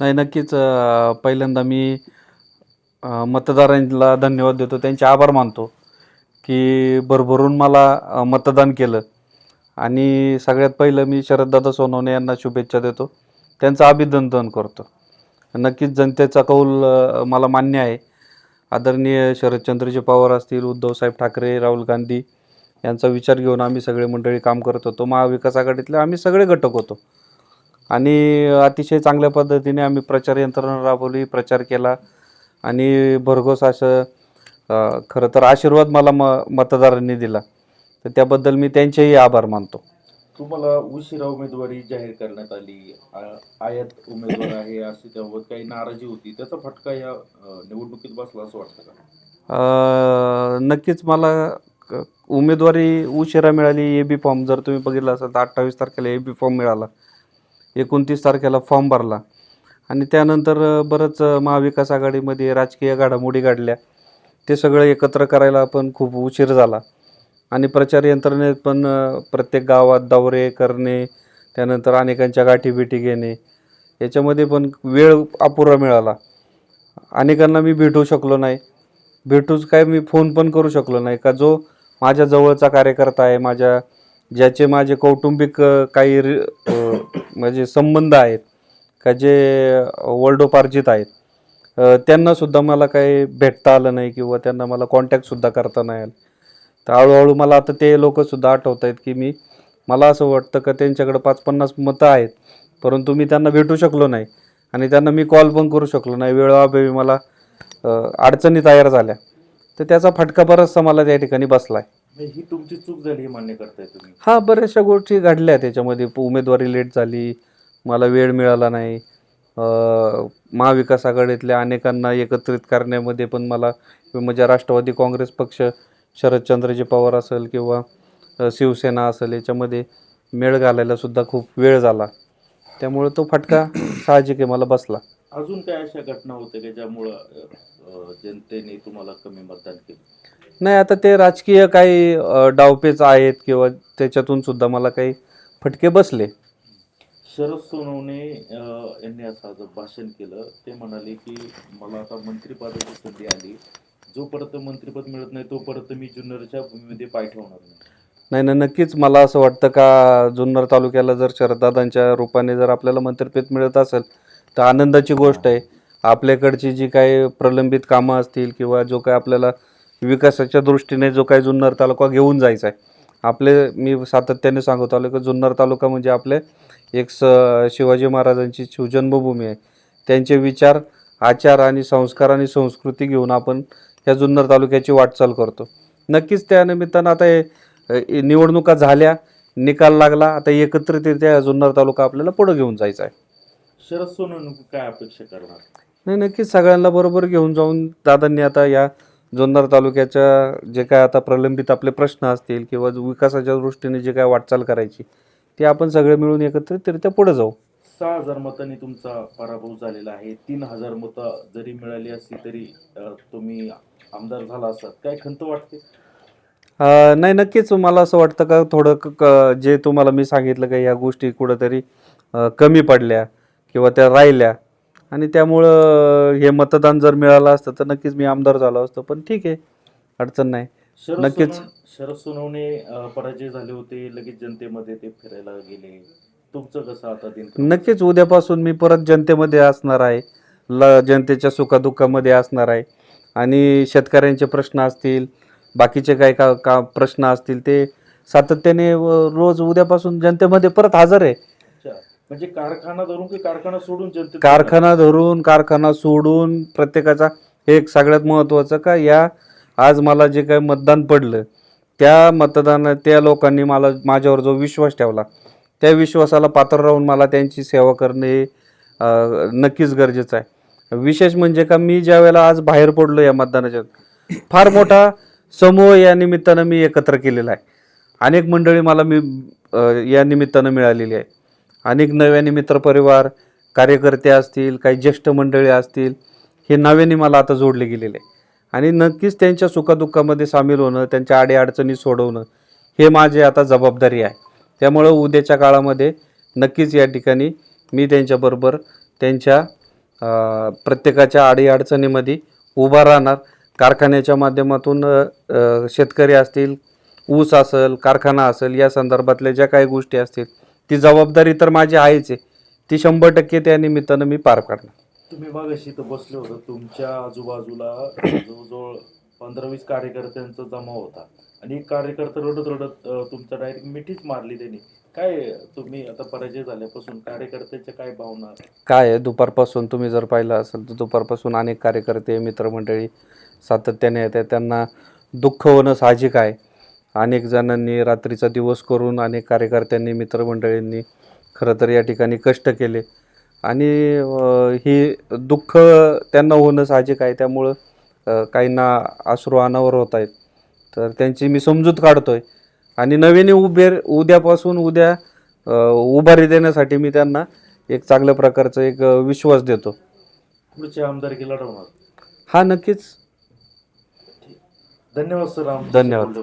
नाही नक्कीच पहिल्यांदा मी मतदारांना धन्यवाद देतो. त्यांचे आभार मानतो की भरभरून मला मतदान केलं. आणि सगळ्यात पहिलं मी शरददादा सोनवणे यांना शुभेच्छा देतो. त्यांचं अभिनंदन करतो. नक्कीच जनतेचा कौल मला मान्य आहे. आदरणीय शरदचंद्रजी पवार असतील उद्धवसाहेब ठाकरे राहुल गांधी यांचा विचार घेऊन आम्ही सगळे मंडळी काम करत होतो. महाविकास आघाडीतले आम्ही सगळे घटक होतो. आणि अतिशय चांगल्या पद्धतीने आम्ही प्रचार यंत्रणा राबवली प्रचार केला. आणि भरघोस असं खरं तर आशीर्वाद मला म मतदारांनी दिला. तर त्याबद्दल मी त्यांचेही आभार मानतो. तुम्हाला उशिरा उमेदवारी जाहीर करण्यात आली आयात उमेदवार आहे अशी त्याबाबत काही नाराजी होती त्याचा फटका या निवडणुकीत बसला असं वाटतं का? नक्कीच मला उमेदवारी उशिरा मिळाली ए बी फॉर्म जर तुम्ही बघितला असाल तर अठ्ठावीस तारखेला ए बी फॉर्म मिळाला. एकोणतीस तारखेला फॉर्म भरला. आणि त्यानंतर बरंच महाविकास आघाडीमध्ये राजकीय घडामोडी घडल्या. ते सगळं एकत्र करायला पण खूप उशीर झाला. आणि प्रचार यंत्रणेत पण प्रत्येक गावात दौरे करणे त्यानंतर अनेकांच्या गाठीभेटी घेणे याच्यामध्ये पण वेळ अपुरा मिळाला. अनेकांना मी भेटू शकलो नाही. भेटूच काय मी फोन पण करू शकलो नाही. का जो माझ्या जवळचा कार्यकर्ता आहे माझ्या ज्याचे माझे कौटुंबिक काही म्हणजे संबंध आहेत का जे वर्ल्डोपार्जित आहेत त्यांनासुद्धा मला काही भेटता आलं नाही किंवा त्यांना मला कॉन्टॅक्टसुद्धा करता नाही आलं. तर हळूहळू मला आता ते लोकंसुद्धा आठवत आहेत की मी मला असं वाटतं का त्यांच्याकडे पाच पन्नास मतं आहेत परंतु मी त्यांना भेटू शकलो नाही आणि त्यांना मी कॉल पण करू शकलो नाही. वेळोअभावी मला अडचणी तयार झाल्या. तर त्याचा फटका बराचसा मला त्या ठिकाणी बसला आहे ही तुमची चूक झाली हे मान्य करताय तुम्ही. हा बऱ्याचशा गोष्टी घडल्या त्याच्यामध्ये. प- उमेदवारी लेट झाली मला वेळ मिळाला नाही. अ, महाविकास आघाडीतल्या अनेकांना एकत्रित करण्यामध्ये पण मला म्हणजे राष्ट्रवादी काँग्रेस पक्ष शरदचंद्रजी पवार असेल किंवा अ, शिवसेना असेल याच्यामध्ये मेळ घालायला सुद्धा खूप वेळ झाला. त्यामुळे तो फटका साहजिक आहे मला बसला. अजून काय अशा घटना होत्या की ज्यामुळं अ, जनतेने तुम्हाला कमी मतदान केलं? नाही आता ते राजकीय काही अ, डावपेच आहेत किंवा त्याच्यातून सुद्धा मला काही फटके बसले. शरद सोनवणे अ, यांनी असं आज भाषण केलं. ते म्हणाले की मला आता मंत्रिपदाची संधी आली. जोपर्यंत मंत्रिपद मिळत नाही तोपर्यंत मी जुन्नरच्या भूमीमध्ये पाय ठेवणार नाही. नाही ना नक्कीच मला असं वाटतं का जुन्नर तालुक्याला जर शरदादांच्या रूपाने जर आपल्याला मंत्रिपद मिळत असेल तर आनंदाची गोष्ट आहे. आपल्याकडची जी काही प्रलंबित कामं असतील किंवा जो काय आपल्याला विकासाच्या दृष्टीने जो काही जुन्नर तालुका घेऊन जायचा आहे. आपले मी सातत्याने सांगत आलो की जुन्नर तालुका म्हणजे आपले एक स शिवाजी महाराजांची शिवजन्मभूमी आहे. त्यांचे विचार आचार आणि संस्कार आणि संस्कृती घेऊन आपण या जुन्नर तालुक्याची वाटचाल करतो. नक्कीच त्या निमित्तानं आता हे निवडणुका झाल्या निकाल लागला आता एकत्रितरित्या जुन्नर तालुका आपल्याला पुढे घेऊन जायचा आहे. शरद सोनवणे काय अपेक्षा करणार? नाही नक्कीच सगळ्यांना बरोबर घेऊन जाऊन दादांनी आता या जुन्नर तालुक्याच्या जे काय आता प्रलंबित आपले प्रश्न असतील किंवा विकासाच्या दृष्टीने जे काय वाटचाल करायची ते आपण सगळे मिळून एकत्रितरित्या पुढे जाऊ. सहा हजार मतांनी तुमचा पराभव झालेला आहे. तीन हजार मतं जरी मिळाली असली तरी अ, तुम्ही आमदार झाला असतात काय खंत वाटते? अ, नाही नक्कीच मला असं वाटतं का थोडं क- क- जे तुम्हाला मी सांगितलं का या गोष्टी कुठंतरी अ, कमी पडल्या किंवा त्या राहिल्या. आणि त्यामुळं हे मतदान जर मिळालं असतं तर नक्कीच मी आमदार झालो असतो. पण ठीक आहे अडचण नाही. शरद नक्कीच. सोनवणे शरद सोनवणे अ, पराजय झाले होते लगेच जनतेमध्ये ते फिरायला गेले. तुमचं कसं आता दिन नक्कीच उद्यापासून मी परत जनतेमध्ये असणार आहे. ल जनतेच्या सुखादुःखामध्ये असणार आहे. आणि शेतकऱ्यांचे प्रश्न असतील बाकीचे काही का का प्रश्न असतील ते सातत्याने व- रोज उद्यापासून जनतेमध्ये परत हजर आहे. म्हणजे कारखाना धरून की कारखाना सोडून जनते कारखाना धरून कारखाना सोडून प्रत्येकाचा हे एक सगळ्यात महत्त्वाचं का या आज मला जे काही मतदान पडलं त्या मतदान त्या लोकांनी मला माझ्यावर जो विश्वास ठेवला त्या विश्वासाला पात्र राहून मला त्यांची सेवा करणे हे नक्कीच गरजेचं आहे. विशेष म्हणजे का मी ज्या वेळेला आज बाहेर पडलो या मतदानाच्या फार मोठा समूह या निमित्तानं मी एकत्र केलेला आहे. अनेक मंडळी मला मी या निमित्तानं मिळालेली आहे. अनेक नव्याने मित्रपरिवार कार्यकर्ते असतील काही ज्येष्ठ मंडळी असतील हे नव्याने मला आता जोडले गेलेले आहे. आणि नक्कीच त्यांच्या सुखदुःखामध्ये सामील होणं त्यांच्या अडीअडचणी सोडवणं हे माझे आता जबाबदारी आहे. त्यामुळं उद्याच्या काळामध्ये नक्कीच या ठिकाणी मी त्यांच्याबरोबर त्यांच्या प्रत्येकाच्या अडीअडचणीमध्ये उभा राहणार. कारखान्याच्या माध्यमातून शेतकरी असतील ऊस असेल कारखाना असेल या संदर्भातल्या ज्या काही गोष्टी असतील ती जबाबदारी तर माझी आहेच आहे. ती शंभर टक्के त्या निमित्तानं मी पार पाडणार. तुम्ही मागाशी इथं बसले होते. तुमच्या आजूबाजूला जवळजवळ पंधरा वीस कार्यकर्त्यांचा जमाव होता. आणि एक कार्यकर्ता रडत रडत अं, तुमचा डायरेक्ट मिठीच मारली त्यांनी. काय तुम्ही आता पराजय झाल्यापासून कार्यकर्त्याच्या काय भावना काय आहे? दुपारपासून तुम्ही जर पाहिलं असेल तर दुपारपासून अनेक कार्यकर्ते मित्रमंडळी सातत्याने येतात त्यांना दुःख होणं साहजिक आहे. अनेक जणांनी रात्रीचा दिवस करून अनेक कार्यकर्त्यांनी मित्रमंडळींनी खरं तर या ठिकाणी कष्ट केले. आणि ही दुःख त्यांना होणं साहजिक आहे. त्यामुळं काहींना अश्रू अनावर होत आहेत. तर त्यांची मी समजूत काढतोय. आणि नवीन उभे उद्यापासून उद्या उभारी देण्यासाठी मी त्यांना एक चांगल्या प्रकारचा एक विश्वास देतो. आमदारकी लढवणार. हा नक्कीच. धन्यवाद सर. धन्यवाद.